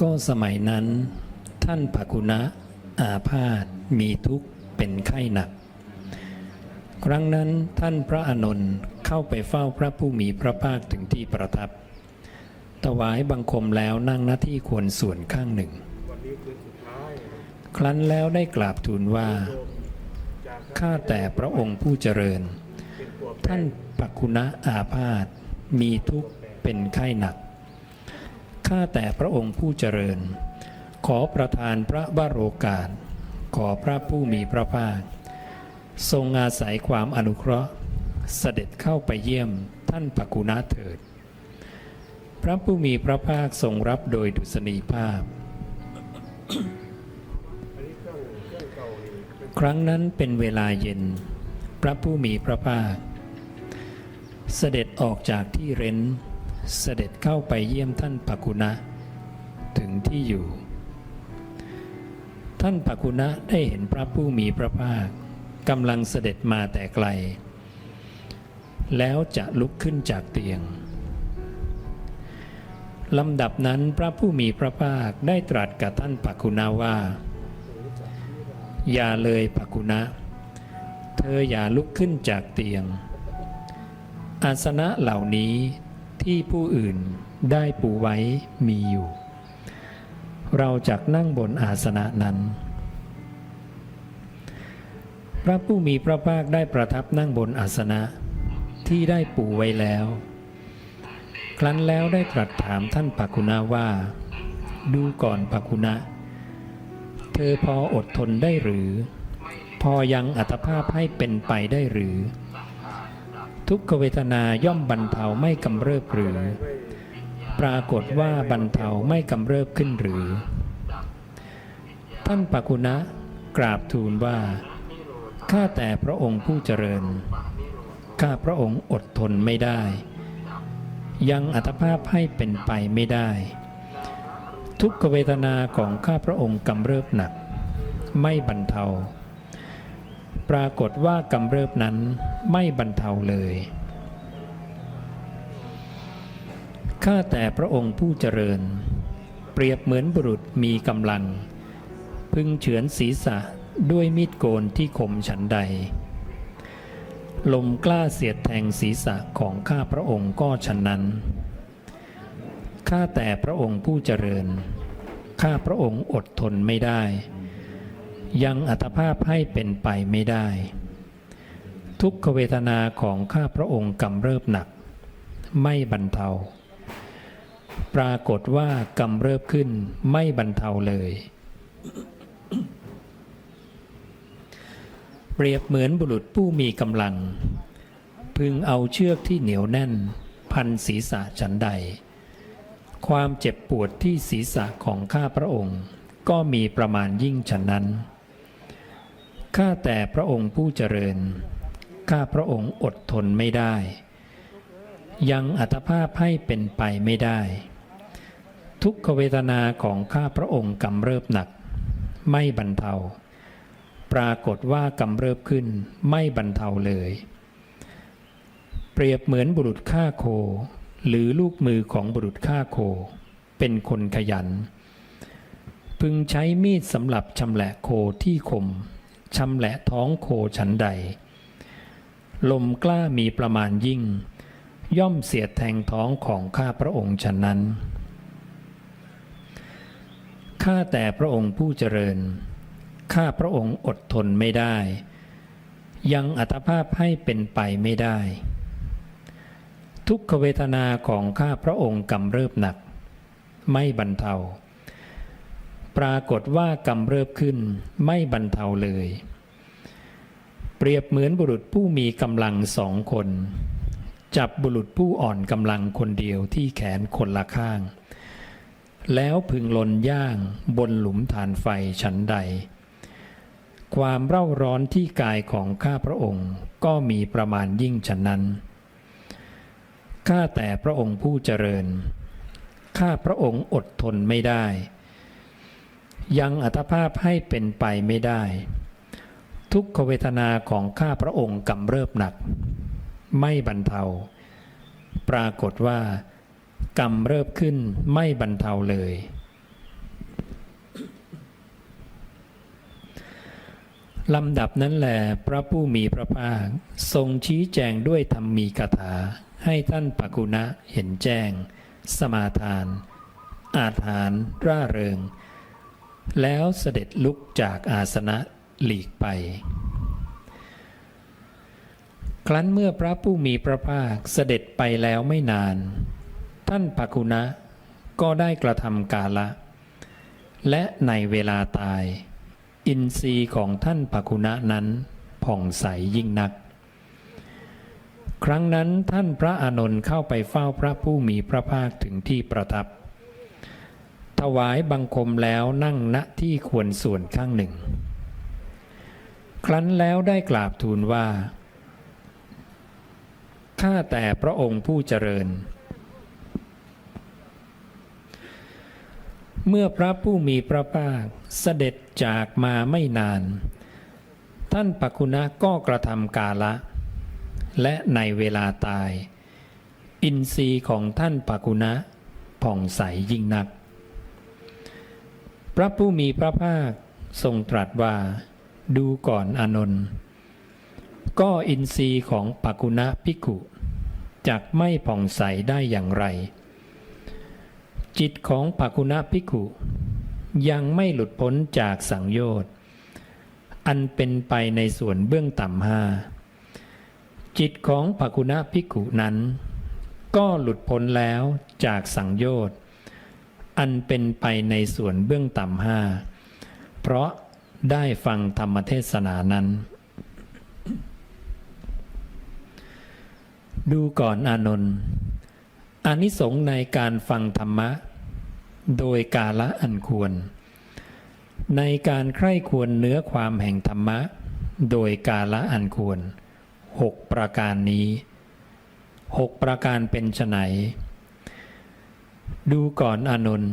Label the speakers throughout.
Speaker 1: ก็สมัยนั้น ท่านภกุณะอาพาธมีทุกข์เป็นไข้หนัก ครั้งนั้นท่านพระอานนท์เข้าไปเฝ้าพระผู้มีพระภาคถึงที่ประทับ ถวายบังคมแล้วนั่งหน้าที่ควรส่วนข้างหนึ่ง
Speaker 2: ค
Speaker 1: รั้นแล้วได้กราบทูลว่า ข้าแต่พระองค์ผู้เจริญ ท่านปักคุณะอาพาธมีทุกข์เป็นไข้หนัก ข้าแต่พระองค์ผู้เจริญ ขอประทานพระวโรกาส ขอพระผู้มีพระภาค ทรงอาศัยความอนุเคราะห์ เสด็จเข้าไปเยี่ยมท่านปกคุณะเถิด พระผู้มีพระภาคทรงรับโดยดุษณีภาพ
Speaker 2: อันนี้เครื่องเครื่องเก่านี่เป็น
Speaker 1: ครั้งนั้นเป็นเวลาเย็น พระผู้มีพระภาค เสด็จออกจากที่เร้น เสด็จเข้าไปเยี่ยมท่านปักุณะ ถึงที่อยู่ ท่านปักุณะได้เห็นพระผู้มีพระภาคกำลังเสด็จมาแต่ไกล แล้วจะลุกขึ้นจากเตียงลำดับนั้นพระผู้มีพระภาคได้ตรัสกับท่านปักุณะว่า อย่าเลยปักกุณะ เธออย่าลุกขึ้นจากเตียง อาสนะเหล่านี้ ที่ผู้อื่นได้ปูไว้มีอยู่ เราจักนั่งบนอาสนะนั้น พระผู้มีพระภาคได้ประทับนั่งบนอาสนะที่ได้ปูไว้แล้ว ครั้นแล้วได้ตรัสถามท่านปักุณะว่า ดูก่อนปักกุณะ เธอพออดทนได้หรือ พอยังอัตภาพให้เป็นไปได้หรือ ทุกขเวทนาย่อมบรรเทาไม่กำเริบหรือ ปรากฏว่าบรรเทาไม่กำเริบขึ้นหรือ ท่านปักกุณะกราบทูลว่า ข้าแต่พระองค์ผู้เจริญ ข้าพระองค์อดทนไม่ได้ ยังอัตภาพให้เป็นไปไม่ได้ ทุกขเวทนาของข้าพระองค์กำเริบหนัก ไม่บรรเทา ปรากฏว่ากำเริบนั้นไม่บรรเทาเลย ข้าแต่พระองค์ผู้เจริญ เปรียบเหมือนบุรุษมีกำลัง พึงเฉือนศีรษะด้วยมีดโกนที่คมฉันใด ลมกล้าเสียดแทงศีรษะของข้าพระองค์ก็ฉันนั้น ข้าแต่พระองค์ผู้เจริญ ข้าพระองค์อดทนไม่ได้ ยังอัตภาพให้เป็นไปไม่ได้ ทุกขเวทนาของข้าพระองค์กำเริบหนัก ไม่บรรเทา ปรากฏว่ากำเริบขึ้นไม่บรรเทาเลย เปรียบเหมือนบุรุษผู้มีกำลัง พึงเอาเชือกที่เหนียวแน่น พันศีรษะฉันใด ความเจ็บปวดที่ศีรษะของข้าพระองค์ ก็มีประมาณยิ่งฉะนั้น ข้าแต่พระองค์ผู้เจริญ ข้าพระองค์อดทนไม่ได้ ยังอัตภาพให้เป็นไปไม่ได้ ทุกขเวทนาของข้าพระองค์กำเริบหนัก ไม่บรรเทา ปรากฏว่ากำเริบขึ้นไม่บรรเทาเลย เปรียบเหมือนบุรุษฆ่าโค หรือลูกมือของบุรุษฆ่าโค เป็นคนขยัน พึงใช้มีดสำหรับชำแหละโคที่คมชำแหละท้องโคฉันใด ลมกล้ามีประมาณยิ่ง ย่อมเสียดแทงท้องของข้าพระองค์ฉะนั้น ข้าแต่พระองค์ผู้เจริญ ข้าพระองค์อดทนไม่ได้ ยังอัตภาพให้เป็นไปไม่ได้ ทุกขเวทนาของข้าพระองค์กำเริบหนัก ไม่บรรเทา ปรากฏว่ากำเริบขึ้นไม่บรรเทาเลย เปรียบเหมือนบุรุษผู้มีกำลังสองคน จับบุรุษผู้อ่อนกำลังคนเดียวที่แขนคนละข้าง แล้วพึงลนย่างบนหลุมฐานไฟชั้นใด ความเร่าร้อนที่กายของข้าพระองค์ก็มีประมาณยิ่งฉะนั้น ข้าแต่พระองค์ผู้เจริญ ข้าพระองค์อดทนไม่ได้ ยังอัตภาพให้เป็นไปไม่ได้ ทุกขเวทนาของข้าพระองค์กำเริบหนัก ไม่บรรเทา ปรากฏว่ากำเริบขึ้นไม่บรรเทาเลย ลำดับนั้นแหลพระผู้มีพระภาค ทรงชี้แจงด้วยธรรมีคาถา ให้ท่านปกุณะเห็นแจ้ง สมาทาน อาถานร่าเริง แล้วเสด็จลุกจากอาสนะ หลีกไป ครั้นเมื่อพระผู้มีพระภาคเสด็จไปแล้วไม่นาน ท่านปกุณะก็ได้กระทำกาละ และในเวลาตาย อินทรีย์ของท่านปกุณะนั้นผ่องใสยิ่งนัก ครั้งนั้นท่านพระอานนท์เข้าไปเฝ้าพระผู้มีพระภาคถึงที่ประทับ ถวายบังคมแล้วนั่งณที่ควรส่วนข้างหนึ่ง ครั้นแล้วได้กราบทูลว่า ข้าแต่พระองค์ผู้เจริญ เมื่อพระผู้มีพระภาคเสด็จจากมาไม่นาน ท่านปกุณะก็กระทำกาละ และในเวลาตาย อินทรีย์ของท่านปกุณะผ่องใสยิ่งนัก พระผู้มีพระภาคทรงตรัสว่า ดูก่อนอานนท์ก็อินทรีย์ของปกุณะภิกขุจักไม่ผ่องใสได้อย่างไร จิตของปกุณะภิกขุยังไม่หลุดพ้นจากสังโยชน์อันเป็นไปในส่วนเบื้องต่ำห้าจิตของปกุณะภิกขุนั้น ก็หลุดพ้นแล้วจากสังโยชน์อันเป็นไปในส่วนเบื้องต่ำห้าเพราะ ได้ฟังธรรมเทศนานั้น ดูก่อนอานนท์อานิสงส์ในการฟังธรรมะ โดยกาละอันควร ในการใคร่ควรเนื้อความแห่งธรรมะ โดยกาละอันควรหกประการนี้หกประการเป็นไฉนดูก่อนอานนท์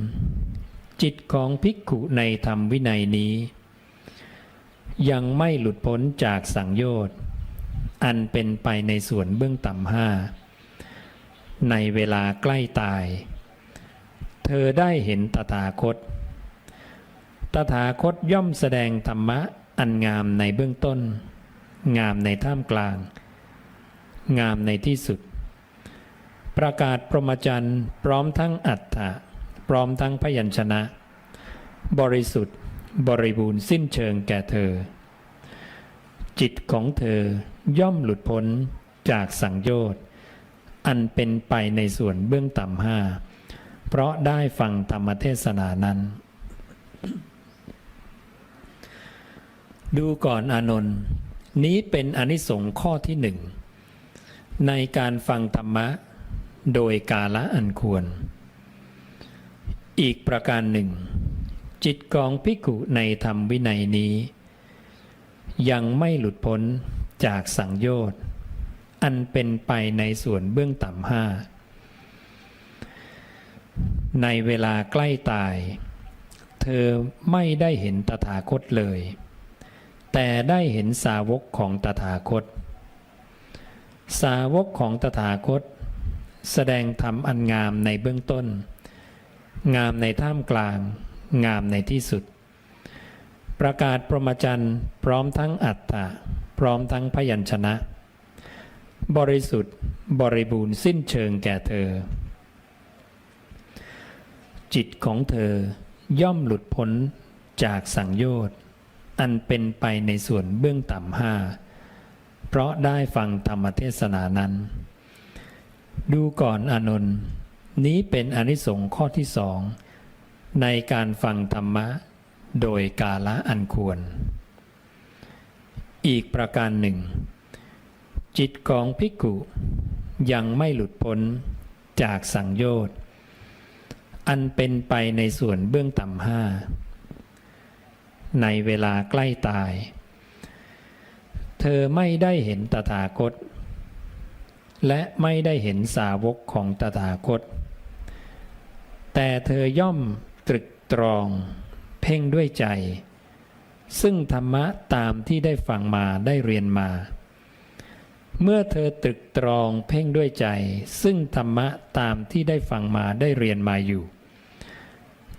Speaker 1: จิตของภิกขุในธรรมวินัยนี้ ยังไม่หลุดพ้นจากสังโยชน์อันเป็นไปในส่วนเบื้องต่ำห้าในเวลาใกล้ตาย เธอได้เห็นตถาคต ตถาคตย่อมแสดงธรรมะอันงามในเบื้องต้น งามในท่ามกลาง งามในที่สุด ประกาศพรหมจรรย์พร้อมทั้งอัฏฐะพร้อมทั้งพยัญชนะ บริสุทธิ์ บริบูรณ์สิ้นเชิงแก่เธอ จิตของเธอย่อมหลุดพ้นจากสังโยชน์ อันเป็นไปในส่วนเบื้องต่ำห้า เพราะได้ฟังธรรมเทศนานั้น ดูก่อนอานนท์นี้เป็นอนิสงส์ข้อที่หนึ่ง ในการฟังธรรมะ โดยกาละอันควร อีกประการหนึ่ง จิตของภิกุในธรรมวินัยนี้ ยังไม่หลุดพ้นจากสังโยชน์ อันเป็นไปในส่วนเบื้องต่ำห้า ในเวลาใกล้ตาย เธอไม่ได้เห็นตถาคตเลย แต่ได้เห็นสาวกของตถาคต สาวกของตถาคต แสดงธรรมอันงามในเบื้องต้น งามในท่ามกลาง งามในที่สุด ประกาศพรหมจรรย์ พร้อมทั้งอัตตาพร้อมทั้งพยัญชนะ บริสุทธิ์บริบูรณ์สิ้นเชิงแก่เธอ จิตของเธอย่อมหลุดพ้นจากสังโยชน์ อันเป็นไปในส่วนเบื้องต่ำห้า เพราะได้ฟังธรรมเทศนานั้น ดูก่อนอนนท์นี้เป็นอนิสงส์ข้อที่สอง ในการฟังธรรมะโดยกาละอันควร อีกประการหนึ่ง จิตของภิกขุยังไม่หลุดพ้นจากสังโยชน์อันเป็นไปในส่วนเบื้องต่ำห้า ในเวลาใกล้ตาย เธอไม่ได้เห็นตถาคต และไม่ได้เห็นสาวกของตถาคต แต่เธอย่อม ตรึกตรอง เพ่งด้วยใจ ซึ่งธรรมะตามที่ได้ฟังมาได้เรียนมา เมื่อเธอตรึกตรองเพ่งด้วยใจ ซึ่งธรรมะตามที่ได้ฟังมาได้เรียนมาอยู่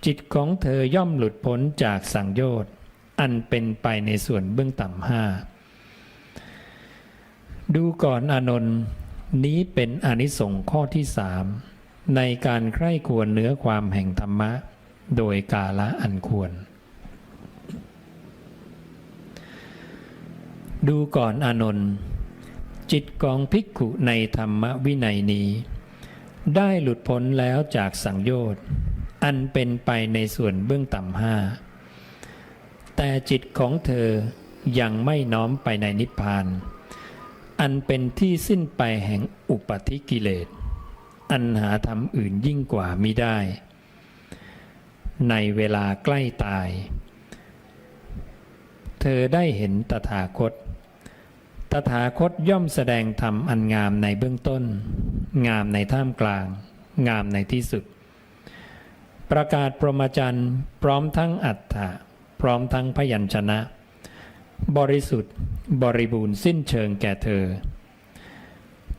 Speaker 1: จิตของเธอย่อมหลุดพ้นจากสังโยชน์อันเป็นไปในส่วนเบื้องต่ำห้าดูก่อนอานนท์นี้เป็นอนิสงส์ข้อที่สามในการใคร่ควรเนื้อความแห่งธรรมะ โดยกาละอันควร ดูก่อนอนนท์จิตกองภิกขุในธรรมวินัยนี้ ได้หลุดพ้นแล้วจากสังโยชน์ อันเป็นไปในส่วนเบื้องต่ำห้า แต่จิตของเธอยังไม่น้อมไปในนิพพาน อันเป็นที่สิ้นไปแห่งอุปธิกิเลส อันหาธรรมอื่นยิ่งกว่ามิได้ ในเวลาใกล้ตาย เธอได้เห็นตถาคต ตถาคตย่อมแสดงธรรมอันงามในเบื้องต้น งามในท่ามกลาง งามในที่สุด ประกาศปรมจันทร์พร้อมทั้งอัฏฐะพร้อมทั้งพยัญชนะ บริสุทธิ์บริบูรณ์สิ้นเชิงแก่เธอ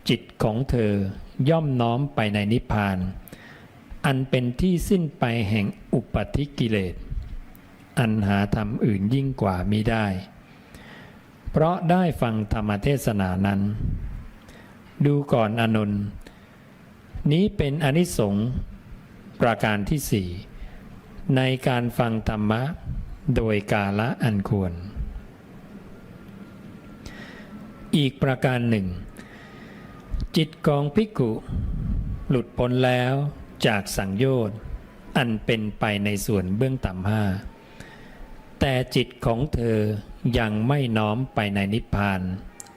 Speaker 1: จิตของเธอย่อมน้อมไปในนิพพาน อันเป็นที่สิ้นไปแห่งอุปธิกิเลส อันหาธรรมอื่นยิ่งกว่ามิได้ เพราะได้ฟังธรรมเทศนานั้น ดูก่อนอานนนี้เป็นอนิสงส์ประการที่สี่ในการฟังธรรมะโดยกาละอันควร อีกประการหนึ่ง จิตกองพิกุ หลุดพ้นแล้ว จากสังโยชน์อันเป็นไปในส่วนเบื้องต่ำห้าแต่จิตของเธอยังไม่น้อมไปในนิพพาน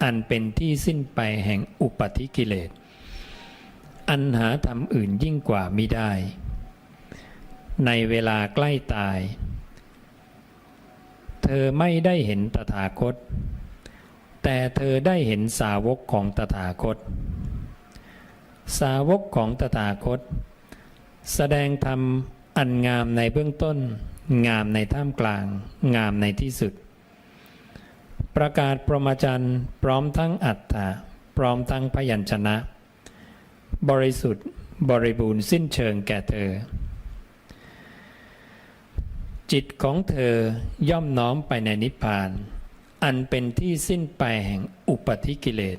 Speaker 1: อันเป็นที่สิ้นไปแห่งอุปธิกิเลส อันหาธรรมอื่นยิ่งกว่ามิได้ ในเวลาใกล้ตาย เธอไม่ได้เห็นตถาคต แต่เธอได้เห็นสาวกของตถาคต สาวกของตถาคต แสดงธรรมอันงามในเบื้องต้น งามในท่ามกลาง งามในที่สุด ประกาศปรมาจันพร้อมทั้งอัฏฐะพร้อมทั้งพยัญชนะ บริสุทธิ์บริบูรณ์สิ้นเชิงแก่เธอ จิตของเธอย่อมน้อมไปในนิพพาน อันเป็นที่สิ้นไปแห่งอุปธิกิเลส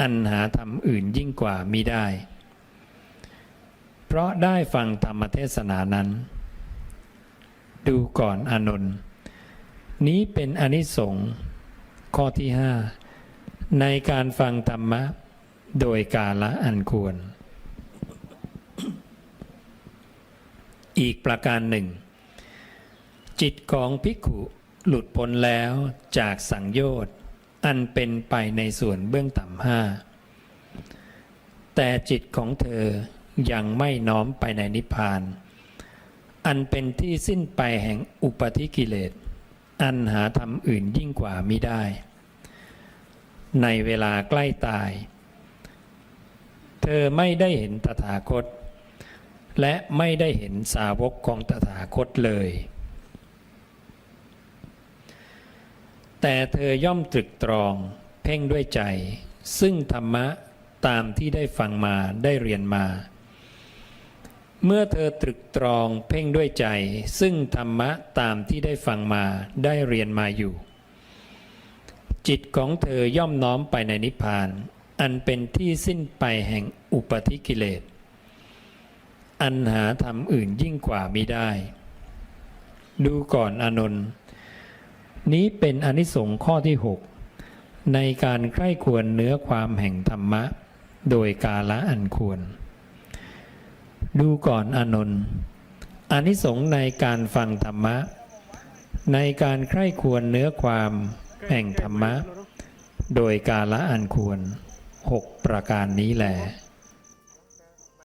Speaker 1: อันหาธรรมอื่นยิ่งกว่ามิได้ เพราะได้ฟังธรรมเทศนานั้น ดูก่อนอานนท์นี้เป็นอนิสงส์ข้อที่ห้าในการฟังธรรมะ โดยกาละอันควร อีกประการหนึ่ง จิตของภิกขุหลุดพ้นแล้วจากสังโยชน์อันเป็นไปในส่วนเบื้องต่ำห้าแต่จิตของเธอ ยังไม่น้อมไปในนิพพาน อันเป็นที่สิ้นไปแห่งอุปธิกิเลส อันหาธรรมอื่นยิ่งกว่ามิได้ ในเวลาใกล้ตาย เธอไม่ได้เห็นตถาคต และไม่ได้เห็นสาวกของตถาคตเลย แต่เธอย่อมตรึกตรองเพ่งด้วยใจ ซึ่งธรรมะตามที่ได้ฟังมาได้เรียนมา เมื่อเธอตรึกตรองเพ่งด้วยใจ ซึ่งธรรมะตามที่ได้ฟังมาได้เรียนมาอยู่ จิตของเธอย่อมน้อมไปในนิพพาน อันเป็นที่สิ้นไปแห่งอุปธิกิเลส อันหาธรรมอื่นยิ่งกว่ามิได้ ดูก่อนอนนท์นี้เป็นอนิสงส์ข้อที่ 6 ในการใคร่ควรเนื้อความแห่งธรรมะ โดยกาละอันควร ดูก่อนอนนท์อนิสงส์ในการฟังธรรมะ ในการใคร่ควรเนื้อความแห่งธรรมะ โดยกาละอันควรหกประการนี้แหละ